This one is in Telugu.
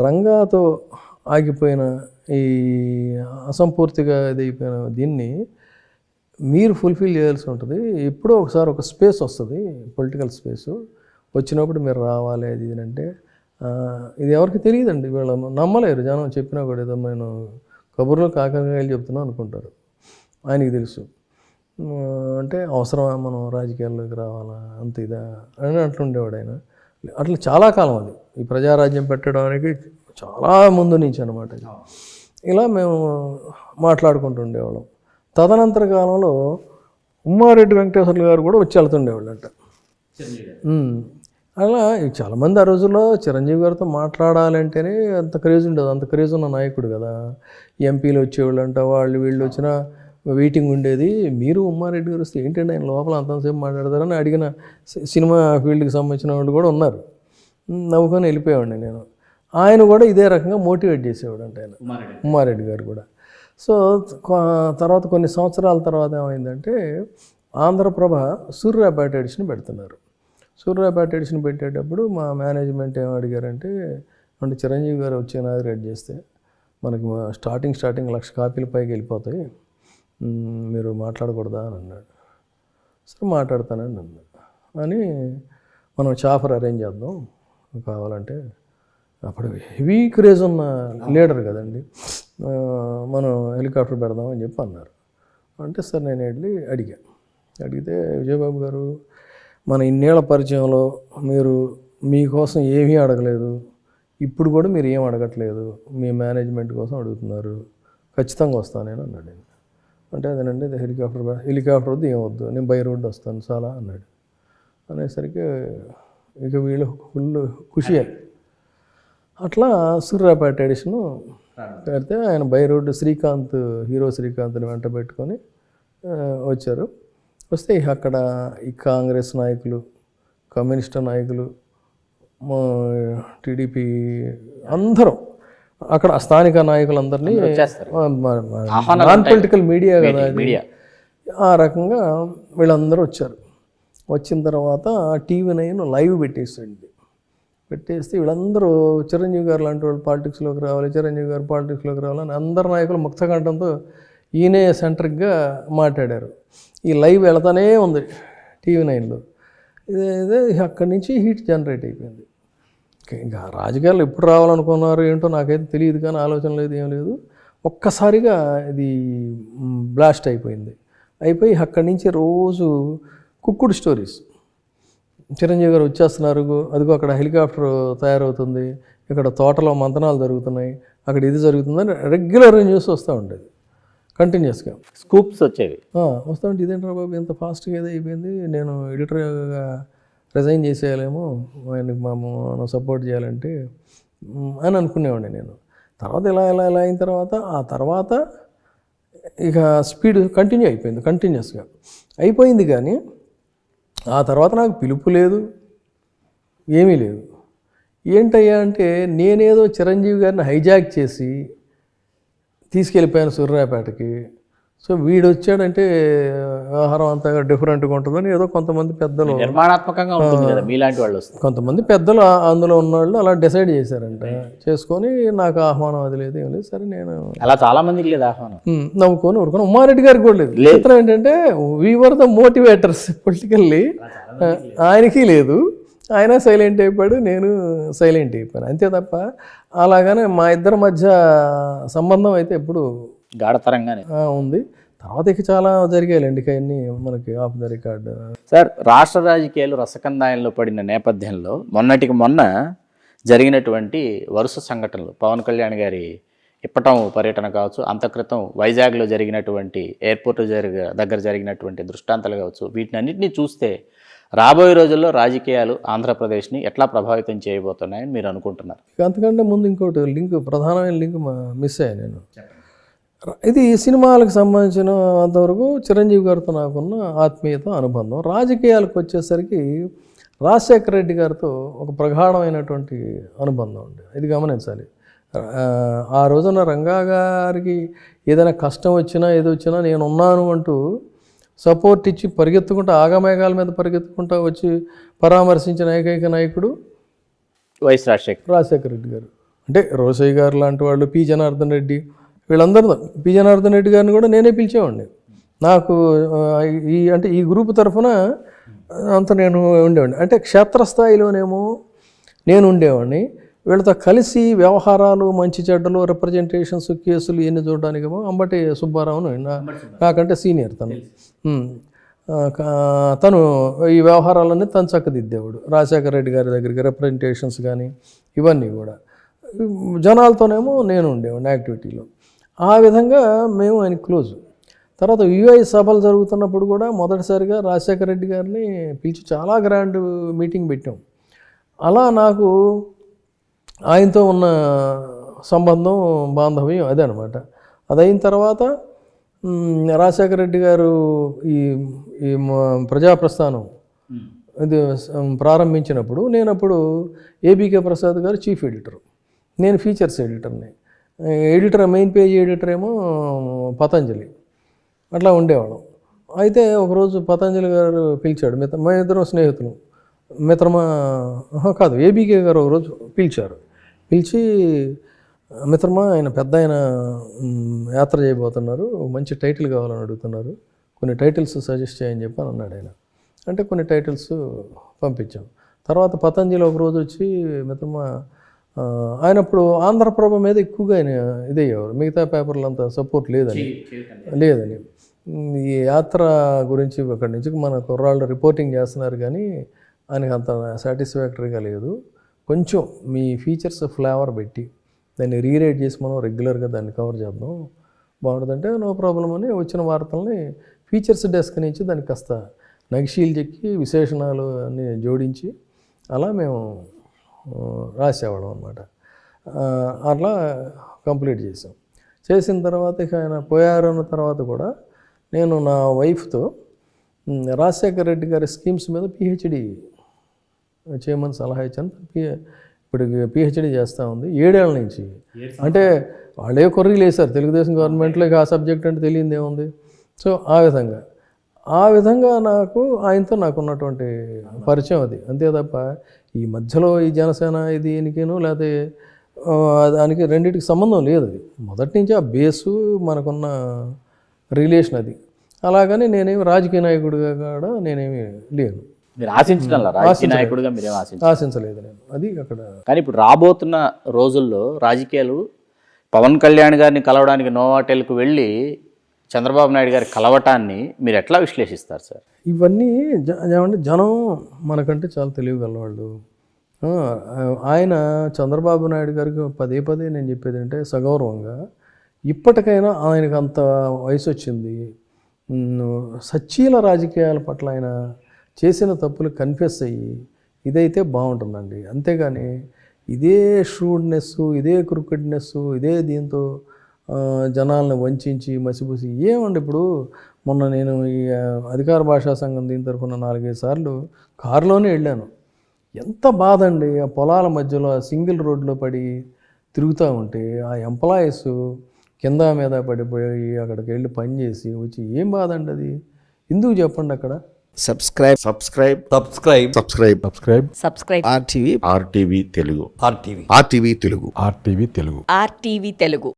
రంగాతో ఆగిపోయిన ఈ అసంపూర్తిగా ఇదైపోయిన దీన్ని మీరు ఫుల్ఫిల్ చేయాల్సి ఉంటుంది. ఎప్పుడో ఒకసారి ఒక స్పేస్ వస్తుంది పొలిటికల్ స్పేసు వచ్చినప్పుడు మీరు రావాలి అది ఇది అంటే ఇది ఎవరికి తెలియదండి. వీళ్ళు నమ్మలేరు. జనం చెప్పినా కూడా ఏదో నేను కబుర్లో కాకరకాయలు చెప్తున్నా అనుకుంటారు. ఆయనకి తెలుసు. అంటే అవసరమా మనం రాజకీయాల్లోకి రావాలా? అంత ఇదా అని అట్లుండేవాడు ఆయన. అట్లా చాలా కాలం అది. ఈ ప్రజారాజ్యం పెట్టడానికి చాలా ముందు నుంచి అనమాట ఇలా మేము మాట్లాడుకుంటూ ఉండేవాళ్ళం తదనంతర కాలంలో ఉమ్మారెడ్డి వెంకటేశ్వర్లు గారు కూడా వచ్చి వెళ్తుండేవాళ్ళు అంట ఉమ్. అలా చాలామంది ఆ రోజుల్లో చిరంజీవి గారితో మాట్లాడాలంటేనే అంత క్రేజ్ ఉండదు. అంత క్రేజ్ ఉన్న నాయకుడు కదా. ఎంపీలు వచ్చేవాళ్ళు అంట వాళ్ళు వీళ్ళు వచ్చిన వెయిటింగ్ ఉండేది. మీరు ఉమ్మారెడ్డి గారు వస్తే ఏంటంటే ఆయన లోపల అంతసేపు మాట్లాడతారని అడిగిన సినిమా ఫీల్డ్కి సంబంధించిన వాళ్ళు కూడా ఉన్నారు. నవ్వుకొని వెళ్ళిపోయేవాడిని నేను. ఆయన కూడా ఇదే రకంగా మోటివేట్ చేసేవాడు అంటే ఆయన. ఉమ్మారెడ్డి గారు. కూడా. సో తర్వాత కొన్ని సంవత్సరాల తర్వాత ఏమైందంటే ఆంధ్రప్రభ సూర్యాపేట ఎడిషన్ పెడుతున్నారు. సూర్యాపేట ఎడిషన్ పెట్టేటప్పుడు మా మేనేజ్మెంట్ ఏం అడిగారంటే అంటే చిరంజీవి గారు వచ్చి ఇనాగ్రేట్ చేస్తే మనకి స్టార్టింగ్ స్టార్టింగ్ లక్ష కాపీల పైకి వెళ్ళిపోతాయి. మీరు మాట్లాడకూడదా? అని అన్నాడు. సరే మాట్లాడతానండి అన్నాడు. అని మనం చాఫర్ అరేంజ్ చేద్దాం. కావాలంటే అప్పుడు హెవీ క్రేజ్ ఉన్న లీడర్ కదండి. మనం హెలికాప్టర్ పెడదాం అని చెప్పి అన్నారు. అంటే సార్ నేను వెళ్ళి అడిగాను అడిగితే విజయబాబు గారు మన ఇన్నేళ్ళ పరిచయంలో మీరు మీకోసం ఏమీ అడగలేదు. ఇప్పుడు కూడా మీరు ఏం అడగట్లేదు. మీ మేనేజ్మెంట్ కోసం అడుగుతున్నారు. ఖచ్చితంగా వస్తాను నేను అన్నాడు అంటే అదేనండి ఇది హెలికాప్టర్ హెలికాప్టర్ వద్దు ఏం వద్దు నేను బై రోడ్డు వస్తాను చాలా అన్నాడు. అనేసరికి ఇక వీళ్ళు ఫుల్ ఖుషి అయ్యి అట్లా సూర్యాపేట ఎడిషను పెడితే ఆయన బై రోడ్డు శ్రీకాంత్ హీరో శ్రీకాంత్ని వెంట పెట్టుకొని వచ్చారు. వస్తే అక్కడ ఈ కాంగ్రెస్ నాయకులు కమ్యూనిస్ట్ నాయకులు టీడీపీ అందరం అక్కడ స్థానిక నాయకులందరినీ. నాన్ పొలిటికల్ మీడియా కదా. మీడియా ఆ రకంగా వీళ్ళందరూ వచ్చారు. వచ్చిన తర్వాత టీవీ నైన్ లైవ్ పెట్టేసండి పెట్టేస్తే వీళ్ళందరూ చిరంజీవి గారు లాంటి వాళ్ళు పాలిటిక్స్లోకి రావాలి చిరంజీవి గారు పాలిటిక్స్లోకి రావాలని అందరు నాయకులు ముక్తకంఠంతో ఈయనే సెంటర్గా మాట్లాడారు. ఈ లైవ్ వెళతానే ఉంది టీవీ నైన్లో. ఇదే ఇదే అక్కడి నుంచి హీట్ జనరేట్ అయిపోయింది. ఇంకా రాజకీయాలు ఎప్పుడు రావాలనుకున్నారు ఏంటో నాకైతే తెలియదు కానీ ఆలోచన లేదు ఏం లేదు. ఒక్కసారిగా ఇది బ్లాస్ట్ అయిపోయింది. అయిపోయి అక్కడి నుంచి రోజు కుక్కుడు స్టోరీస్. చిరంజీవి గారు వచ్చేస్తున్నారు అదిగో అక్కడ హెలికాప్టర్ తయారవుతుంది ఇక్కడ తోటలో మంతనాలు జరుగుతున్నాయి అక్కడ ఇది జరుగుతుందని రెగ్యులర్ న్యూస్ వస్తూ ఉండేది. కంటిన్యూస్గా. స్కూప్స్ వచ్చేవి. వస్తూ ఉంటే ఇదేంట్రా బాబు ఇంత ఫాస్ట్గా ఏదో అయిపోయింది నేను ఎడిటర్గా రిజైన్ చేసేయాలేమో ఆయనకి మా మనం సపోర్ట్ చేయాలంటే అని అనుకునేవాడిని నేను. తర్వాత ఇలా ఇలా ఇలా అయిన తర్వాత ఆ తర్వాత ఇక స్పీడ్ కంటిన్యూ అయిపోయింది కంటిన్యూస్గా. అయిపోయింది కానీ ఆ తర్వాత నాకు పిలుపు లేదు ఏమీ లేదు. ఏంటయ్యా అంటే నేనేదో చిరంజీవి గారిని హైజాక్ చేసి తీసుకెళ్ళిపోయాను సూర్యాపేటకి. సో వీడు వచ్చాడంటే వ్యవహారం అంతా డిఫరెంట్గా ఉంటుందని ఏదో కొంతమంది పెద్దలు నిర్మాణాత్మకంగా ఉంటుంది కదా మీలాంటి వాళ్ళు వస్తారు కొంతమంది పెద్దలు అందులో ఉన్నవాళ్ళు అలా డిసైడ్ చేశారంట. చేసుకొని నాకు ఆహ్వానం అది లేదు ఏం లేదు సరే నేను అలా చాలా మందికి లేదు ఆహ్వానం. నవ్వుకొని ఊరుకొని. ఉమ్మారెడ్డి గారికి కూడా లేదు. చిత్రం ఏంటంటే వీవర్ ద మోటివేటర్స్ పొలిటికల్లీ ఆయనకి లేదు. ఆయన సైలెంట్ అయిపోయాడు నేను సైలెంట్ అయిపోయాను. అంతే తప్ప అలాగనే మా ఇద్దరి మధ్య సంబంధం అయితే ఎప్పుడు గాఢతరంగానే ఉంది. తర్వాత ఇక చాలా జరిగాయండి ఇక అన్నీ మనకి ఆఫ్ ద రికార్డ్. సార్ రాష్ట్ర రాజకీయాలు రసకందాయంలో పడిన నేపథ్యంలో మొన్నటికి మొన్న జరిగినటువంటి వరుస సంఘటనలు పవన్ కళ్యాణ్ గారి ఇప్పటం పర్యటన కావచ్చు అంతక్రితం వైజాగ్లో జరిగినటువంటి ఎయిర్పోర్ట్ జరిగ దగ్గర జరిగినటువంటి దృష్టాంతాలు కావచ్చు వీటినన్నింటినీ చూస్తే రాబోయే రోజుల్లో రాజకీయాలు ఆంధ్రప్రదేశ్ని ఎట్లా ప్రభావితం చేయబోతున్నాయని మీరు అనుకుంటున్నారు? అంతకంటే ముందు ఇంకోటి లింక్ ప్రధానమైన లింక్ మిస్ అయ్యాను నేను. ఇది సినిమాలకు సంబంధించిన అంతవరకు చిరంజీవి గారితో నాకున్న ఆత్మీయత అనుబంధం. రాజకీయాలకు వచ్చేసరికి రాజశేఖర రెడ్డి గారితో ఒక ప్రగాఢమైనటువంటి అనుబంధం ఉంది. ఇది గమనించాలి. ఆ, రోజున రంగా గారికి ఏదైనా కష్టం వచ్చినా ఏది వచ్చినా నేను ఉన్నాను అంటూ సపోర్ట్ ఇచ్చి పరిగెత్తుకుంటూ ఆగమేఘాల మీద పరిగెత్తుకుంటూ వచ్చి పరామర్శించిన ఏకైక నాయకుడు వైఎస్ రాజశేఖర్. రాజశేఖర రెడ్డి గారు. అంటే రోసయ్య గారు లాంటి వాళ్ళు పి. జనార్దన్ రెడ్డి వీళ్ళందరూ పి జనార్దన్ రెడ్డి గారిని కూడా నేనే పిలిచేవాడిని. నాకు ఈ అంటే ఈ గ్రూప్ తరఫున అంత నేను ఉండేవాడిని. అంటే క్షేత్రస్థాయిలోనేమో నేను ఉండేవాడిని. వీళ్ళతో కలిసి వ్యవహారాలు మంచి చెడ్డలు రిప్రజెంటేషన్స్ కేసులు ఇవన్నీ చూడడానికేమో అంబటి సుబ్బారావును నాకంటే సీనియర్ తను. తను ఈ వ్యవహారాలన్నీ తను చక్కదిద్దేవాడు. రాజశేఖర రెడ్డి గారి దగ్గరికి రిప్రజెంటేషన్స్ కానీ ఇవన్నీ కూడా. జనాలతోనేమో నేను ఉండేవాడిని యాక్టివిటీలో. ఆ విధంగా మేము ఆయన క్లోజ్. తర్వాత యుఐ సభలు జరుగుతున్నప్పుడు కూడా మొదటిసారిగా రాజశేఖర రెడ్డి గారిని పిలిచి చాలా గ్రాండ్ మీటింగ్ పెట్టాం. అలా నాకు ఆయనతో ఉన్న సంబంధం బాంధవ్యం అదే అనమాట అదైన తర్వాత రాజశేఖర రెడ్డి గారు ఈ ఈ ప్రజాప్రస్థానం ఇది ప్రారంభించినప్పుడు నేను అప్పుడు ABK Prasad garu chief editor. నేను ఫీచర్స్ ఎడిటర్ని. ఎడిటర్ మెయిన్ పేజ్ ఎడిటర్ ఏమో పతంజలి. అట్లా ఉండేవాళ్ళం. అయితే ఒకరోజు పతంజలి గారు పిలిచాడు మిత మా ఇద్దరం స్నేహితులు. మిత్రమా కాదు ఏబీకే గారు ఒకరోజు పిలిచారు. పిలిచి మిత్రమా ఆయన పెద్ద ఆయన యాత్ర చేయబోతున్నారు మంచి టైటిల్ కావాలని అడుగుతున్నారు కొన్ని టైటిల్స్ సజెస్ట్ చేయని చెప్పి అని అన్నాడు ఆయన. అంటే కొన్ని టైటిల్స్ పంపించాం. తర్వాత పతంజలి ఒకరోజు వచ్చి మిత్రమా ఆయన అప్పుడు ఆంధ్రప్రభ మీద ఎక్కువగా ఆయన ఇదయ్యేవారు. మిగతా పేపర్లు అంత సపోర్ట్ లేదని. లేదని. ఈ యాత్ర గురించి అక్కడి నుంచి మన కుర్రాళ్ళు రిపోర్టింగ్ చేస్తున్నారు కానీ ఆయనకు అంత సాటిస్ఫాక్టరీగా లేదు. కొంచెం మీ ఫీచర్స్ ఫ్లేవర్ పెట్టి దాన్ని రీరైట్ చేసి మనం రెగ్యులర్గా దాన్ని కవర్ చేద్దాం. బాగుంటుందంటే నో ప్రాబ్లం అని వచ్చిన వార్తల్ని ఫీచర్స్ డెస్క్ నుంచి దానికి కాస్త నగిషీలు చెక్కి విశేషణాలు అన్నీ జోడించి అలా మేము రాసేవాళ్ళం అనమాట అట్లా కంప్లీట్ చేసాం చేసిన తర్వాత ఇక ఆయన పోయారన్న తర్వాత కూడా నేను నా వైఫ్తో రాజశేఖర రెడ్డి గారి స్కీమ్స్ మీద పిహెచ్డి చేయమని సలహా ఇచ్చాను. పి ఇప్పుడు పిహెచ్డి చేస్తూ ఉంది. ఏడేళ్ళ నుంచి. అంటే వాళ్ళే కొర్రీలు వేశారు తెలుగుదేశం గవర్నమెంట్లో ఆ సబ్జెక్ట్ అంటే తెలియంది ఏముంది సో ఆ విధంగా. ఆ విధంగా నాకు ఆయనతో నాకు ఉన్నటువంటి పరిచయం అది. అంతే తప్ప ఈ మధ్యలో ఈ జనసేన ఇది దీనికిను లేకపోతే దానికి రెండింటికి సంబంధం లేదు అది. మొదటి నుంచి ఆ బేసు మనకున్న రిలేషన్ అది. అలాగని నేనేమి రాజకీయ నాయకుడిగా కూడా నేనేమి లేను. మీరు ఆశించడం రాజకీయ నాయకుడిగా మీరేం ఆశించారు ఆశించలేదు నేను. అది అక్కడ కానీ ఇప్పుడు రాబోతున్న రోజుల్లో రాజకీయాలు పవన్ కళ్యాణ్ గారిని కలవడానికి నోవాటెల్కు వెళ్ళి చంద్రబాబు నాయుడు గారి కలవటాన్ని మీరు ఎట్లా విశ్లేషిస్తారు సార్? ఇవన్నీ జ- ఏమంటే జనం మనకంటే చాలా తెలియగలవాళ్ళు ఆయన చంద్రబాబు నాయుడు గారికి పదే పదే నేను చెప్పేది అంటే సగౌరవంగా ఇప్పటికైనా ఆయనకు అంత వయసు వచ్చింది. సచ్చీల రాజకీయాల పట్ల ఆయన చేసిన తప్పులు కన్ఫెస్ అయ్యి ఇదైతే బాగుంటుందండి. అంతేగాని ఇదే షూడ్నెస్ ఇదే క్రికెట్నెస్ ఇదే దీంతో జనాలను వంచి మసిపూసి ఏమండి ఇప్పుడు? మొన్న నేను ఈ అధికార భాషా సంఘం దీని తరఫున నాలుగైదు సార్లు కారులోనే వెళ్ళాను. ఎంత బాధ అండి ఆ పొలాల మధ్యలో ఆ సింగిల్ రోడ్లో పడి తిరుగుతూ ఉంటే ఆ ఎంప్లాయీస్ కింద మీద పడిపోయి అక్కడికి వెళ్ళి పని చేసి వచ్చి ఏం బాధ అండి అది? ఎందుకు చెప్పండి అక్కడ? Subscribe. Subscribe. Subscribe. Subscribe. Subscribe. Subscribe. RTV. RTV Telugu. RTV. RTV Telugu. RTV Telugu. RTV Telugu.